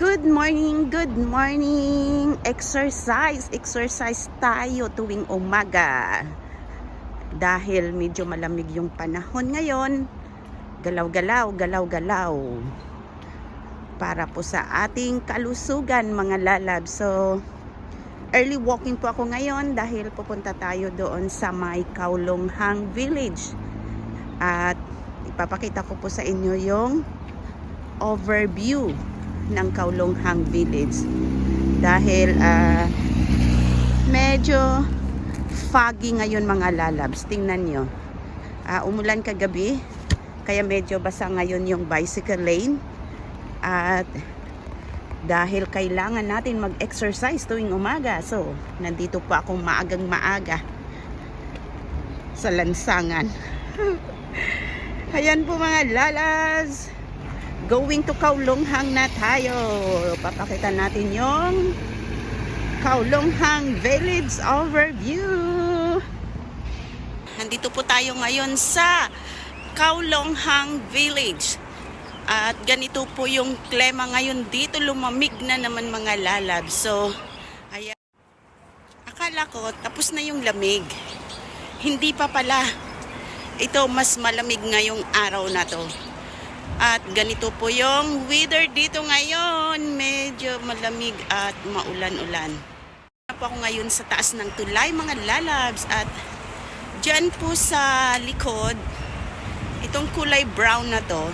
Good morning, good morning. Exercise, exercise tayo tuwing umaga. Dahil medyo malamig yung panahon ngayon, galaw-galaw, galaw-galaw. Para po sa ating kalusugan mga lalab. So, early walking po ako ngayon dahil pupunta tayo doon sa may Kaulonghang Village. At ipapakita ko po sa inyo yung overview ng Kaulonghang Village. Dahil ah, medyo foggy ngayon mga lalabs. Tingnan nyo. Ah, umulan kagabi kaya medyo basa ngayon yung bicycle lane. At dahil kailangan natin mag-exercise tuwing umaga so nandito po akong maagang maaga sa lansangan. Ayan po mga lalas going to Kaulonghang na tayo. Papakita natin yung Kaulonghang Village Overview. Nandito po tayo ngayon sa Kaulonghang Village. At ganito po yung klima ngayon dito. Lumamig na naman mga lalab. So, ayan. Akala ko tapos na yung lamig. Hindi pa pala. Ito mas malamig ngayong araw na to. At ganito po yung weather dito ngayon. Medyo malamig at maulan-ulan. Po ako ngayon sa taas ng tulay mga lalabs at dyan po sa likod, itong kulay brown na to,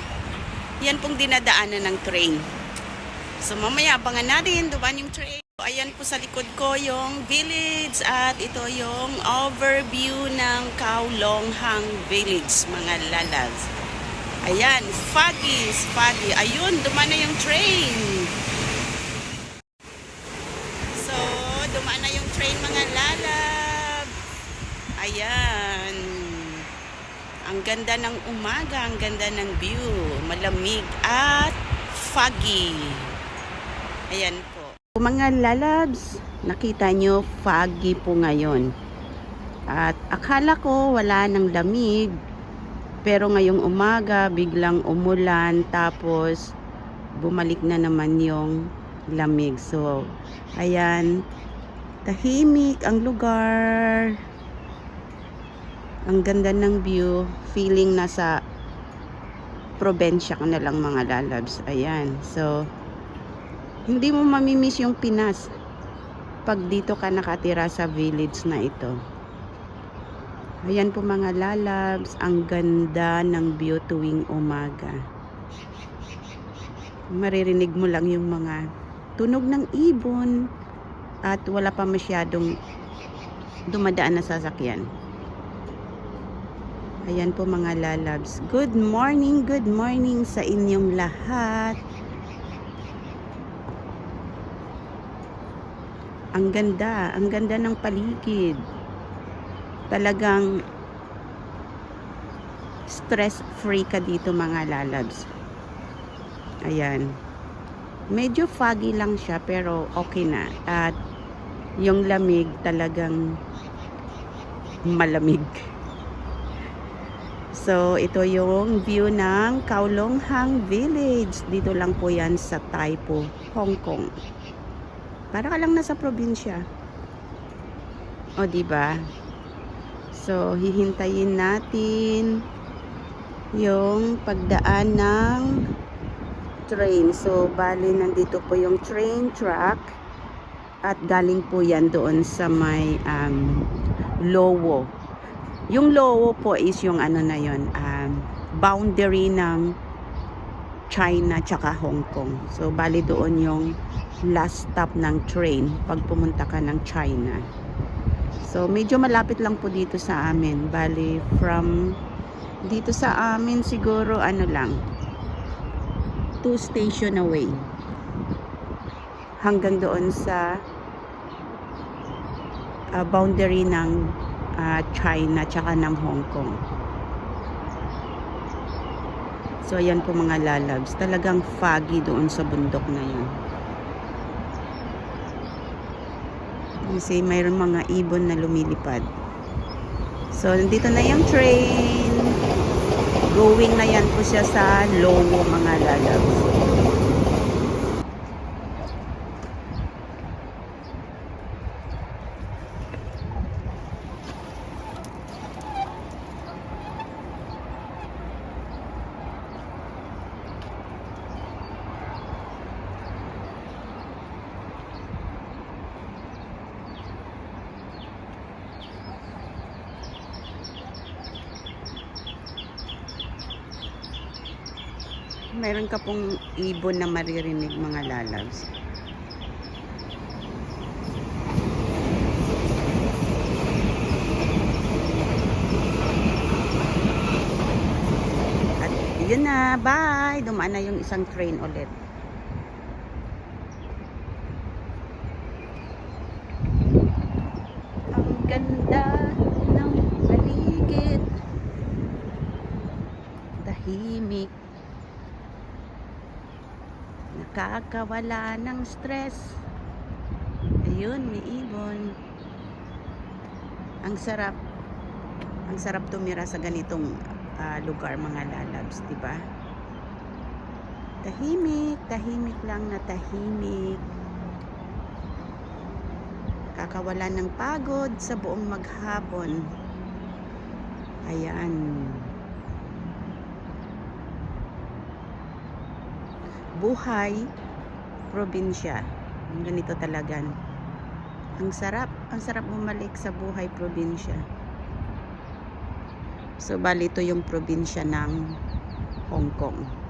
yan pong dinadaanan ng train. So mamaya abangan natin dumaan yung train. Ayan po sa likod ko yung village at ito yung overview ng Kaulonghang Village mga lalabs. Ayan, foggy, foggy. Ayun, dumaan na yung train. So, dumaan na yung train mga lalab. Ayan. Ang ganda ng umaga, ang ganda ng view. Malamig at foggy. Ayan po. Mga lalabs, nakita nyo, foggy po ngayon. At akala ko wala ng lamig, pero ngayong umaga, biglang umulan, tapos bumalik na naman yung lamig. So, ayan, tahimik ang lugar. Ang ganda ng view. Feeling nasa probensya ka na lang mga lalabs. Ayan. So, hindi mo mamimiss yung Pinas pag dito ka nakatira sa village na ito. Ayan po mga lalabs, ang ganda ng view tuwing umaga. Maririnig mo lang yung mga tunog ng ibon at wala pa masyadong dumadaan na sasakyan. Ayan po mga lalabs. Good morning, good morning sa inyong lahat. Ang ganda, ang ganda ng paligid talagang stress-free ka dito mga lalabs. Ayan. Medyo foggy lang siya pero okay na. At yung lamig talagang malamig. So, ito yung view ng Kaulonghang Village. Dito lang po yan sa Taipo, Hong Kong. Para ka lang nasa probinsya. O, ba? So, hihintayin natin yung pagdaan ng train. So, bali nandito po yung train track at galing po yan doon sa may um, Lowo. Yung Lowo po is yung ano na yon um, boundary ng China tsaka Hong Kong. So, bali doon yung last stop ng train pag pumunta ka ng China. So, medyo malapit lang po dito sa amin. Bali, from dito sa amin siguro ano lang, two station away. Hanggang doon sa uh, boundary ng uh, China tsaka ng Hong Kong. So, ayan po mga lalabs. Talagang foggy doon sa bundok na yun. Kasi mayroon mga ibon na lumilipad. So, nandito na yung train. Going na yan po siya sa Lowo mga lalabs. Meron ka pong ibon na maririnig mga lalabs. At yun na, bye! Dumaan na yung isang train ulit. Ang ganda ng paligid. Tahimik. Nakakawala ng stress. Ayun, may ibon. Ang sarap. Ang sarap tumira sa ganitong ah, lugar mga lalabs, di ba? Tahimik, tahimik lang na tahimik. Kakawala ng pagod sa buong maghapon. Ayan. Buhay, probinsya. Ganito talaga. Ang sarap, ang sarap bumalik sa buhay probinsya. So, bali ito yung probinsya ng Hong Kong.